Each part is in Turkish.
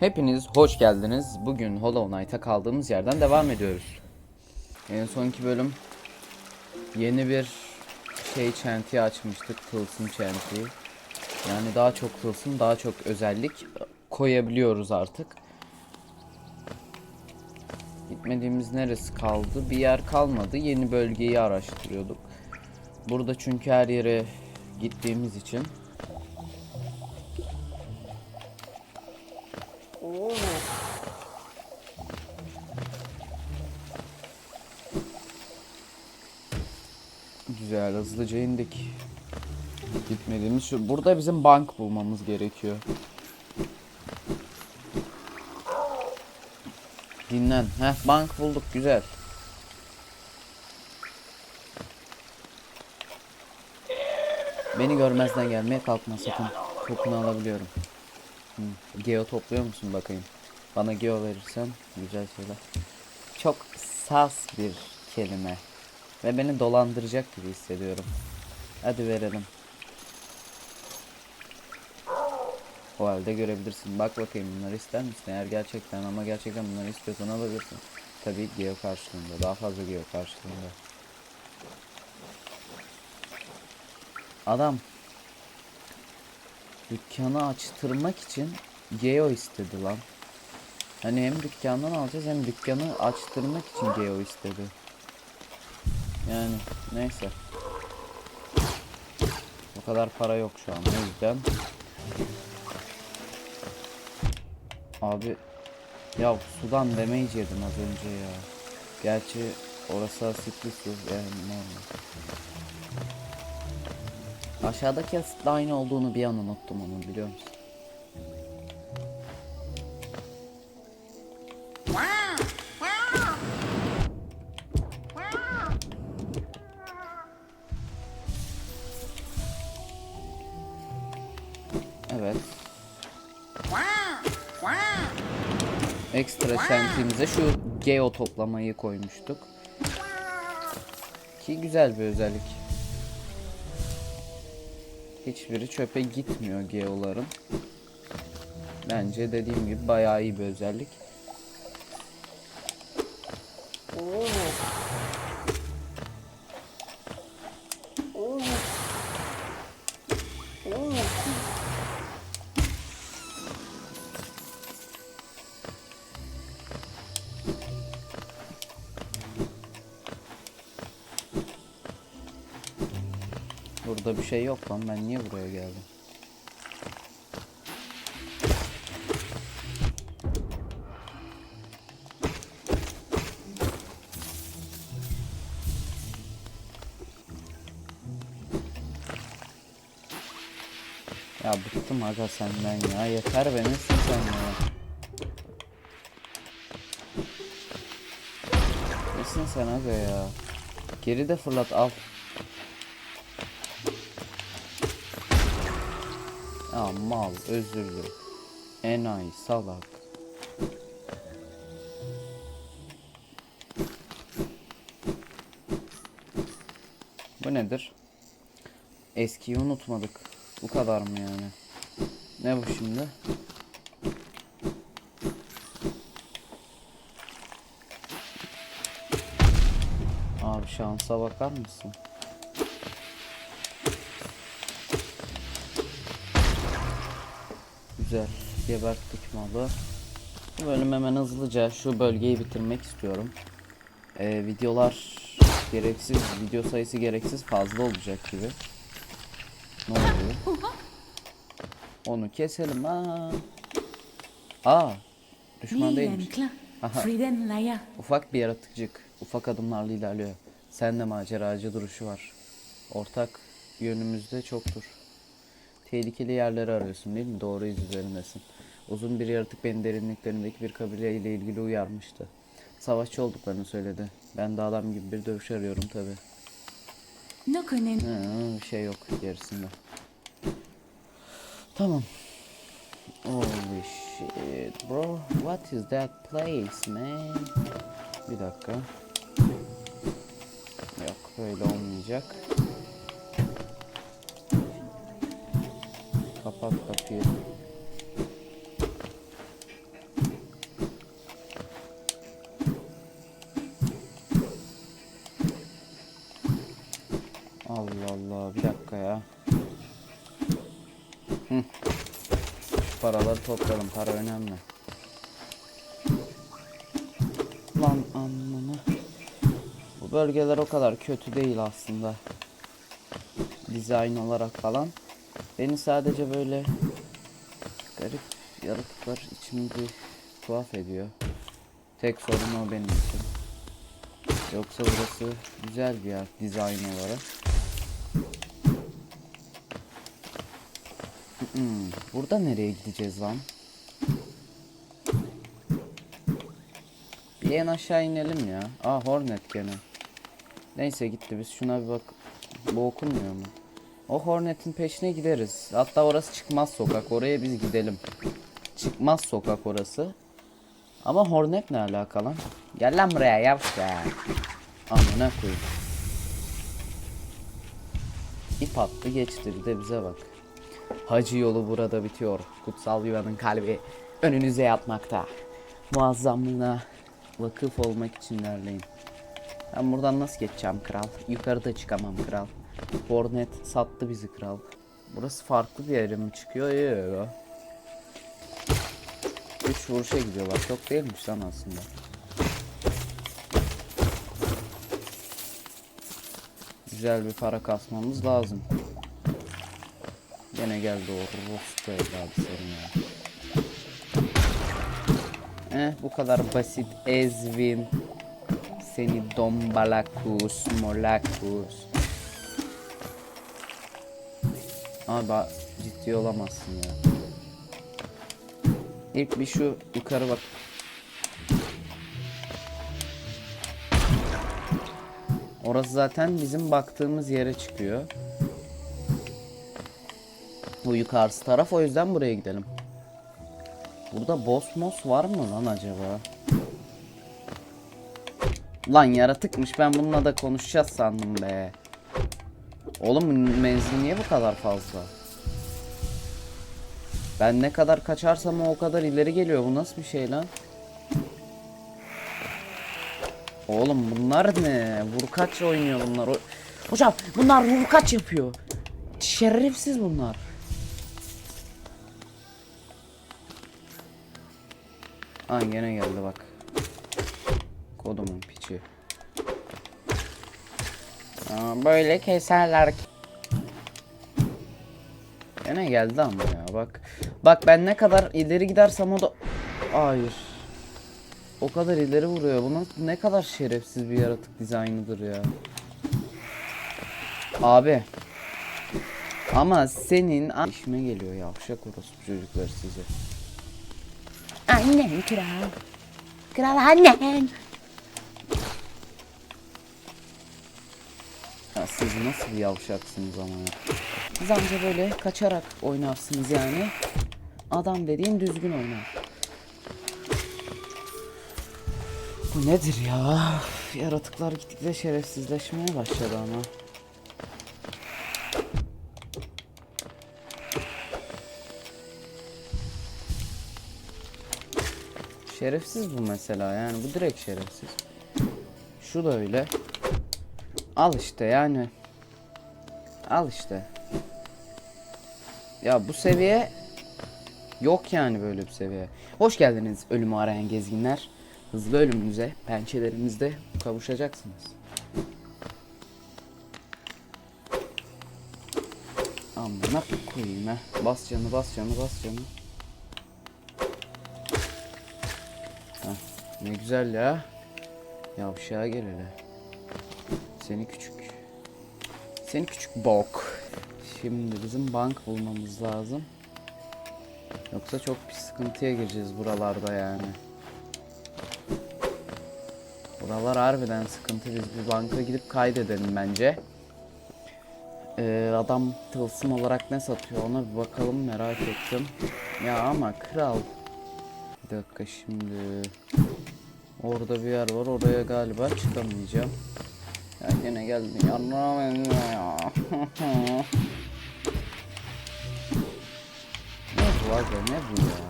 Hepiniz hoş geldiniz. Bugün Hollow Knight'a kaldığımız yerden devam ediyoruz. En sonki bölüm yeni bir şey çentiği açmıştık. Tılsım çentiği. Yani daha çok tılsım, daha çok özellik koyabiliyoruz artık. Gitmediğimiz neresi kaldı? Bir yer kalmadı. Yeni bölgeyi araştırıyorduk. Burada çünkü her yere gittiğimiz için Güzel hızlıca indik. Gitmediğimiz şu. Burada bizim bank bulmamız gerekiyor. Dinlen. Heh bank bulduk güzel. Beni görmezden gelmeye kalkma sakın. Kokunu alabiliyorum. Hı. Geo topluyor musun bakayım? Bana geo verirsen güzel şeyler. Çok sas bir kelime. Ve beni dolandıracak gibi hissediyorum. Hadi verelim. O halde görebilirsin. Bak bakayım bunları ister misin? Eğer gerçekten ama gerçekten bunları istiyorsan alabilirsin. Tabii geo karşılığında. Daha fazla geo karşılığında. Adam dükkanı açtırmak için geo istedi lan. Hani hem dükkandan alacağız hem dükkanı açtırmak için geo istedi. Yani neyse. O kadar para yok şu an o yüzden. Abi ya sudan damage yedim az önce ya. Gerçi orası asitli su yani normal. Aşağıdaki asitle aynı olduğunu bir an unuttum onu biliyor musun? Ekstra şentimize şu geo toplamayı koymuştuk. Ki güzel bir özellik. Hiçbiri çöpe gitmiyor geoların. Bence dediğim gibi bayağı iyi bir özellik. Şey yok lan ben niye buraya geldim? Ya bıktım aga senden ya yeter be nesin sen ya? Nesin sen aga ya? Geri de fırlat al. Ya mal özür dilerim. Enayi salak. Bu nedir? Eskiyi unutmadık. Bu kadar mı yani? Ne bu şimdi? Abi şansa bakar mısın? Güzel. Geberttik malı. Bu bölüm hemen hızlıca şu bölgeyi bitirmek istiyorum. Ee, videolar gereksiz, video sayısı gereksiz fazla olacak gibi. Ne oluyor? Onu keselim ha. Aa, düşman değilmiş. Aha. Ufak bir yaratıcık. Ufak adımlarla ilerliyor. Sen de maceracı duruşu var. Ortak yönümüzde çoktur. Tehlikeli yerleri arıyorsun değil mi? Doğru iz üzerindesin. Uzun bir yaratık beni derinliklerindeki bir kabile ile ilgili uyarmıştı. Savaşçı olduklarını söyledi. Ben de adam gibi bir dövüş arıyorum tabi. Nokonen. Bir şey yok gerisinde. Tamam. Holy shit bro. What is that place man? Bir dakika. Yok böyle olmayacak. Kapat kapıyı. Allah Allah bir dakika ya. Hı. Şu paraları toplayalım para önemli. Lan anlamı. Bu bölgeler o kadar kötü değil aslında. Dizayn olarak falan. Beni sadece böyle garip yaratıklar içimi bir tuhaf ediyor. Tek sorun o benim için. Yoksa burası güzel bir yer dizayn olarak. Hmm, burada nereye gideceğiz lan? Bir en aşağı inelim ya. Aa Hornet gene. Neyse gitti biz şuna bir bak. Bu okunmuyor mu? O Hornet'in peşine gideriz. Hatta orası çıkmaz sokak. Oraya biz gidelim. Çıkmaz sokak orası. Ama Hornet ne alaka lan? Gel lan buraya yavaş ya. Amına koyayım. İp attı geçti bir de bize bak. Hacı yolu burada bitiyor. Kutsal yuvanın kalbi önünüze yatmakta. Muazzamlığına vakıf olmak için ilerleyin. Ben buradan nasıl geçeceğim kral? Yukarıda çıkamam kral. Hornet sattı bizi kral. Burası farklı bir yere mi çıkıyor? Yok. Üç vuruşa gidiyorlar. Çok değilmiş lan aslında. Güzel bir para kasmamız lazım. Gene geldi o Rosco evladı senin ya. Eh bu kadar basit Ezvin. Seni dombalakus, molakus. Abi ciddi olamazsın ya. İlk bir şu yukarı bak. Orası zaten bizim baktığımız yere çıkıyor. Bu yukarısı taraf o yüzden buraya gidelim. Burada boss mos var mı lan acaba? Lan yaratıkmış ben bununla da konuşacağız sandım be. Oğlum menzil niye bu kadar fazla? Ben ne kadar kaçarsam o kadar ileri geliyor. Bu nasıl bir şey lan? Oğlum bunlar ne? Vurkaç oynuyor bunlar. Hocam bunlar vurkaç yapıyor. Şerefsiz bunlar. Aa gene geldi bak. Kodumun piçi. Böyle keserler. Gene geldi ama ya bak. Bak ben ne kadar ileri gidersem o da... Hayır. O kadar ileri vuruyor. Bu nasıl- ne kadar şerefsiz bir yaratık dizaynıdır ya. Abi. Ama senin işime geliyor yavşak orospu çocuklar size. Annem kral. Kral annem. Ya siz nasıl bir yavşaksınız ama ya. Siz anca böyle kaçarak oynarsınız yani. Adam dediğin düzgün oynar. Bu nedir ya? Yaratıklar gitgide şerefsizleşmeye başladı ama. Şerefsiz bu mesela yani bu direkt şerefsiz. Şu da öyle. Al işte yani. Al işte. Ya bu seviye yok yani böyle bir seviye. Hoş geldiniz ölümü arayan gezginler. Hızlı ölümümüze, pençelerimizde kavuşacaksınız. Amına koyayım ha. Bas canı, bas canı, bas canı. Heh, ne güzel ya. Yavşağa gel hele. Seni küçük. Seni küçük bok. Şimdi bizim bank bulmamız lazım. Yoksa çok bir sıkıntıya gireceğiz buralarda yani. Buralar harbiden sıkıntı. Biz bir banka gidip kaydedelim bence. Ee, adam tılsım olarak ne satıyor ona bir bakalım merak ettim. Ya ama kral. Bir dakika şimdi. Orada bir yer var oraya galiba çıkamayacağım. Ya gene geldi yarrağım ya. ne bu abi ne bu ya?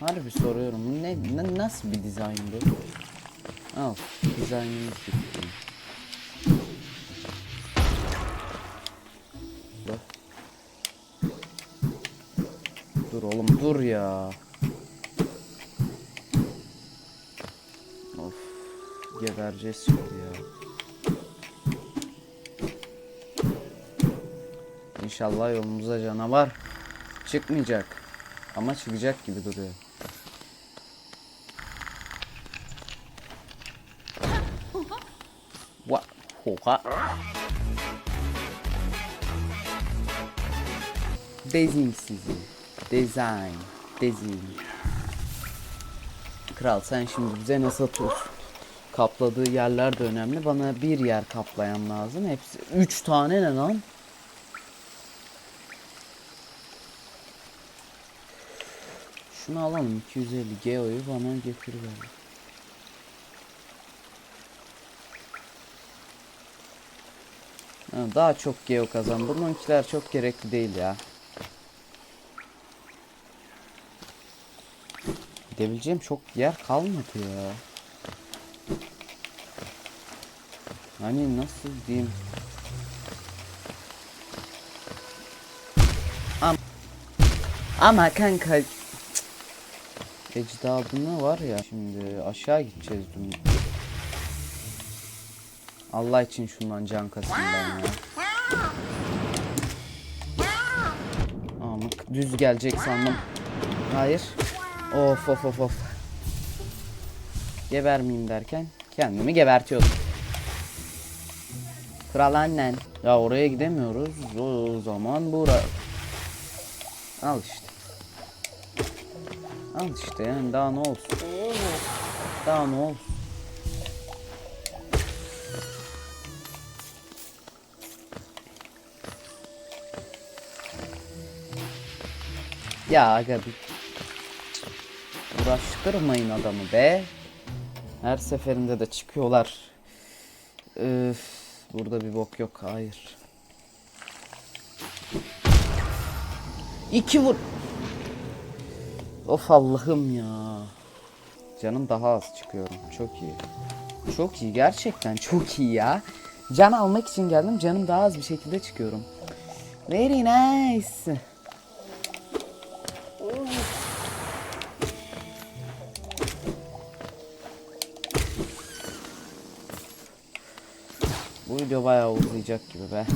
Harbi soruyorum ne, ne nasıl bir dizayn bu? Al dizaynını tuttum. Bak. Dur oğlum dur ya. Of gebereceğiz şimdi ya. İnşallah yolumuza canavar çıkmayacak. Ama çıkacak gibi duruyor. What? Hoha. Dezin sizi. Design. Dezin. Kral sen şimdi bize ne satıyorsun? Kapladığı yerler de önemli. Bana bir yer kaplayan lazım. Hepsi. Üç tane ne lan? Şunu alalım. 250 Geo'yu bana getiriver. Ha, Daha çok Geo kazan. Bununkiler çok gerekli değil ya. Gidebileceğim çok yer kalmadı ya. Hani nasıl diyeyim? Am Ama kanka cık. Ecdadına var ya şimdi aşağı gideceğiz dün. Allah için şundan can kasın ben ya. Amık düz gelecek sandım. Hayır. Of of of of. Gebermeyeyim derken kendimi gebertiyordum. Kral annen. Ya oraya gidemiyoruz. O zaman bura. Al işte. Al işte yani daha ne olsun. Daha ne olsun. Ya aga bir uğraştırmayın adamı be. Her seferinde de çıkıyorlar. Öf, burada bir bok yok. Hayır. İki vur. Of Allah'ım ya. Canım daha az çıkıyorum. Çok iyi. Çok iyi. Gerçekten çok iyi ya. Can almak için geldim. Canım daha az bir şekilde çıkıyorum. Very nice. Bu video bayağı uzayacak gibi be.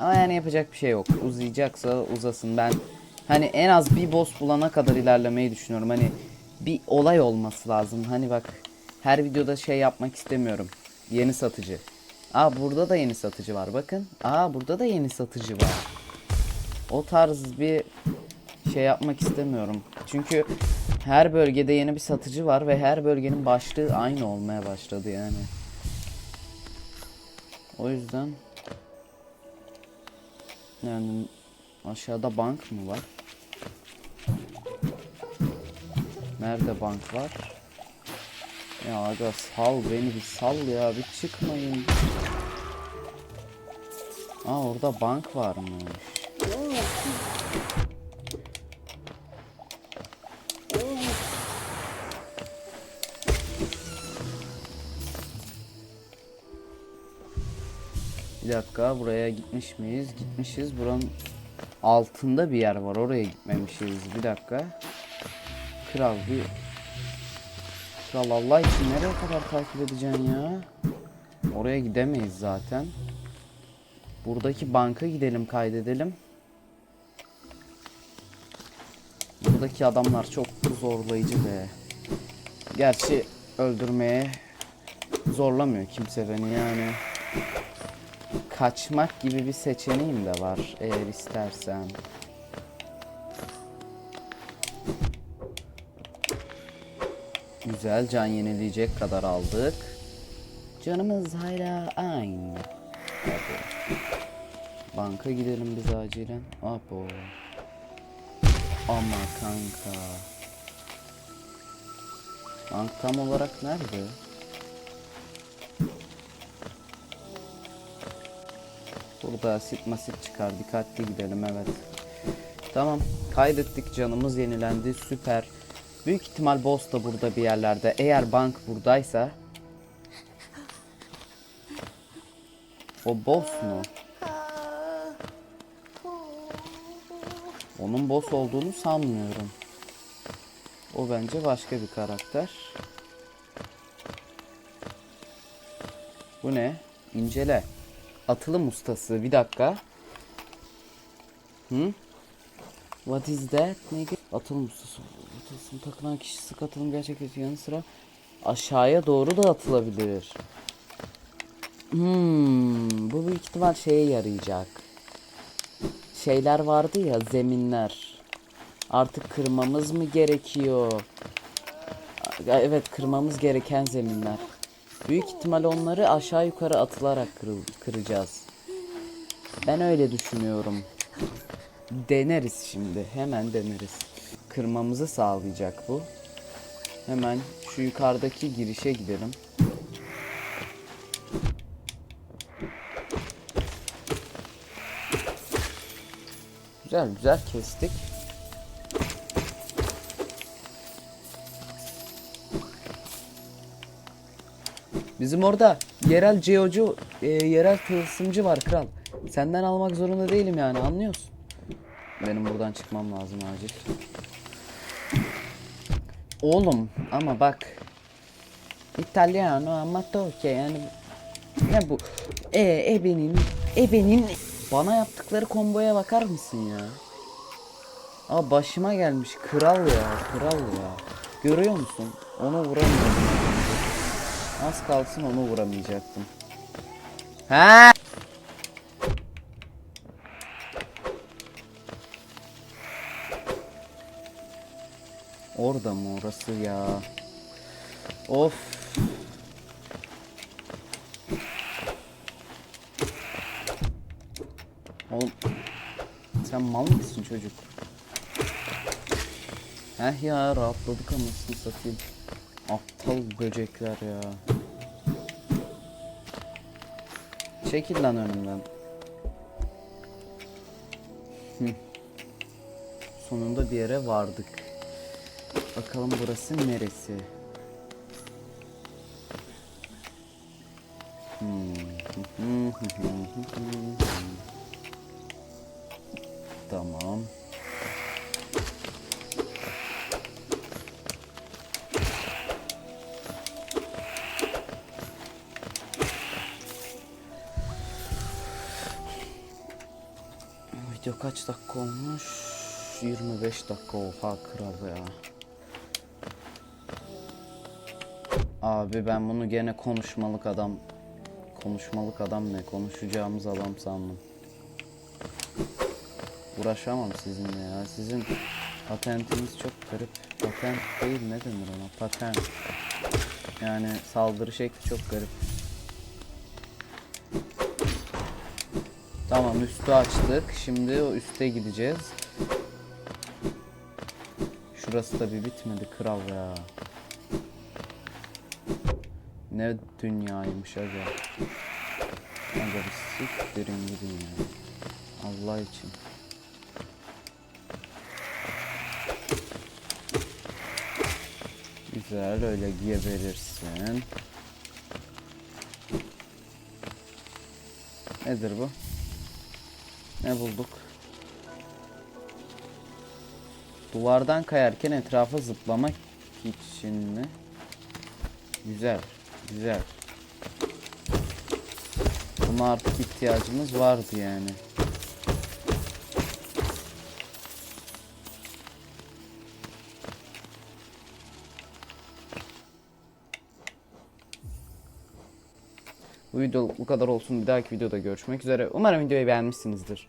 Ama yani yapacak bir şey yok. Uzayacaksa uzasın. Ben hani en az bir boss bulana kadar ilerlemeyi düşünüyorum. Hani bir olay olması lazım. Hani bak her videoda şey yapmak istemiyorum. Yeni satıcı. Aa burada da yeni satıcı var bakın. Aa burada da yeni satıcı var. O tarz bir şey yapmak istemiyorum. Çünkü her bölgede yeni bir satıcı var ve her bölgenin başlığı aynı olmaya başladı yani. O yüzden yani aşağıda bank mı var? Nerede bank var? Ya aga sal beni bir sal ya bir çıkmayın. Aa orada bank varmış. Bir dakika buraya gitmiş miyiz? Gitmişiz. Buranın altında bir yer var. Oraya gitmemişiz. Bir dakika. Kral bir... Kral Allah için nereye kadar takip edeceksin ya? Oraya gidemeyiz zaten. Buradaki banka gidelim kaydedelim. Buradaki adamlar çok zorlayıcı be. Gerçi öldürmeye zorlamıyor kimse beni yani kaçmak gibi bir seçeneğim de var eğer istersen. Güzel can yenileyecek kadar aldık. Canımız hala aynı. Hadi. Banka gidelim biz acilen. Abo. Ama kanka. Bank tam olarak nerede? Asit masit çıkar. Dikkatli gidelim evet. Tamam. Kaydettik canımız yenilendi. Süper. Büyük ihtimal boss da burada bir yerlerde. Eğer bank buradaysa. O boss mu? Onun boss olduğunu sanmıyorum. O bence başka bir karakter. Bu ne? İncele. Atılım ustası. Bir dakika. Hı? What is that? Neydi? Atılım ustası. Atılsın takılan kişi sık atılım gerçekleşiyor yanı sıra aşağıya doğru da atılabilir. Hmm, bu büyük ihtimal şeye yarayacak. Şeyler vardı ya zeminler. Artık kırmamız mı gerekiyor? Evet kırmamız gereken zeminler. Büyük ihtimal onları aşağı yukarı atılarak kıracağız. Ben öyle düşünüyorum. Deneriz şimdi. Hemen deneriz. Kırmamızı sağlayacak bu. Hemen şu yukarıdaki girişe gidelim. Güzel güzel kestik. Bizim orada yerel geocu, e, yerel tılsımcı var kral. Senden almak zorunda değilim yani anlıyorsun. Benim buradan çıkmam lazım acil. Oğlum ama bak. İtalyano ama Tokyo yani. Ne bu? E ebenin, ebenin. Bana yaptıkları komboya bakar mısın ya? Aa başıma gelmiş kral ya, kral ya. Görüyor musun? Onu vuramıyorum. Az kalsın onu vuramayacaktım. Ha? Orada mı orası ya? Of. Oğlum sen mal mısın çocuk? Heh ya rahatladık anasını satayım. Aptal böcekler ya. Çekil lan önümden. Sonunda bir yere vardık. Bakalım burası neresi? Tamam. Video kaç dakika olmuş? 25 dakika oha kral ya. Abi ben bunu gene konuşmalık adam konuşmalık adam ne konuşacağımız adam sandım. Uğraşamam sizinle ya. Sizin patentiniz çok garip. Patent değil ne denir ona? Patent. Yani saldırı şekli çok garip. Tamam üstü açtık. Şimdi o üste gideceğiz. Şurası da bir bitmedi kral ya. Ne dünyaymış aga. Aga bir siktirin gidin ya. Allah için. Güzel öyle geberirsin. Nedir bu? Ne bulduk? Duvardan kayarken etrafa zıplamak için mi? Güzel, güzel. Buna artık ihtiyacımız vardı yani. Bu video bu kadar olsun. Bir dahaki videoda görüşmek üzere. Umarım videoyu beğenmişsinizdir.